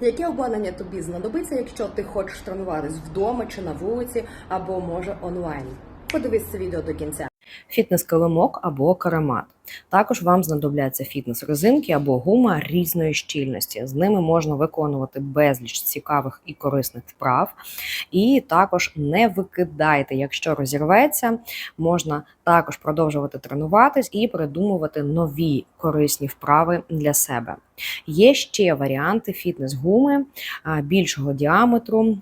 Яке обладнання тобі знадобиться, якщо ти хочеш тренуватись вдома чи на вулиці, або може онлайн? Подивись це відео до кінця. Фітнес-килимок або каремат. Також вам знадобляться фітнес-резинки або гума різної щільності. З ними можна виконувати безліч цікавих і корисних вправ. І також не викидайте, якщо розірветься, можна також продовжувати тренуватись і придумувати нові корисні вправи для себе. Є ще варіанти фітнес-гуми більшого діаметру.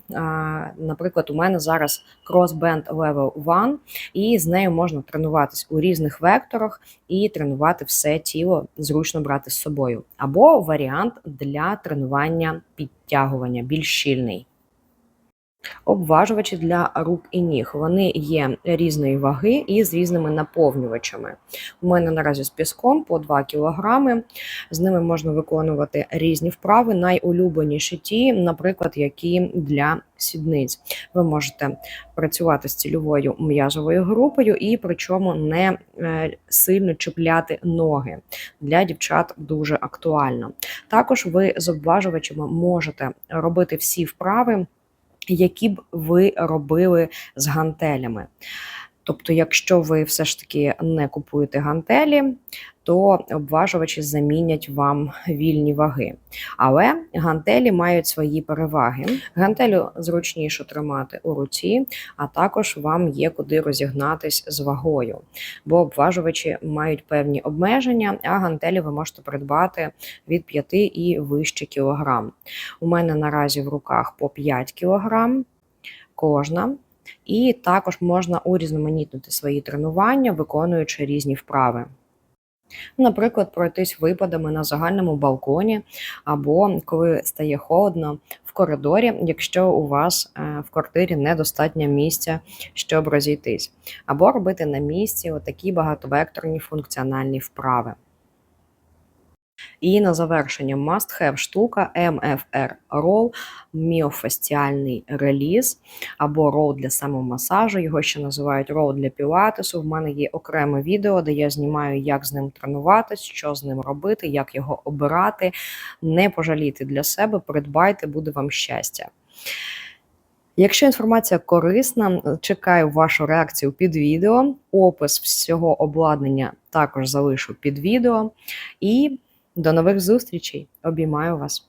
Наприклад, у мене зараз Crossband Level 1, і з нею можна тренуватись у різних векторах і тренувати все тіло, зручно брати з собою. Або варіант для тренування підтягування, більш щільний. Обважувачі для рук і ніг. Вони є різної ваги і з різними наповнювачами. У мене наразі з піском по 2 кг. З ними можна виконувати різні вправи. Найулюбленіші ті, наприклад, які для сідниць. Ви можете працювати з цільовою м'язовою групою і причому не е, сильно чіпляти ноги. Для дівчат дуже актуально. Також ви з обважувачами можете робити всі вправи які б ви робили з гантелями. Тобто, якщо ви все ж таки не купуєте гантелі, то обважувачі замінять вам вільні ваги. Але гантелі мають свої переваги. Гантелю зручніше тримати у руці, а також вам є куди розігнатись з вагою, бо обважувачі мають певні обмеження, а гантелі ви можете придбати від 5 і вище кілограм. У мене наразі в руках по 5 кілограм кожна. І також можна урізноманітнити свої тренування, виконуючи різні вправи. Наприклад, пройтись випадами на загальному балконі, або коли стає холодно в коридорі, якщо у вас е, в квартирі недостатньо місця, щоб розійтись, або робити на місці отакі багатовекторні функціональні вправи. І на завершення must-have штука MFR Roll, міофасціальний реліз або роу для самомасажу. Його ще називають роу для пілатесу. В мене є окреме відео, де я знімаю, як з ним тренуватись, що з ним робити, як його обирати. Не пожалійте для себе, придбайте, буде вам щастя. Якщо інформація корисна, чекаю вашу реакцію під відео. Опис всього обладнання також залишу під відео. І до нових зустрічей! Обіймаю вас!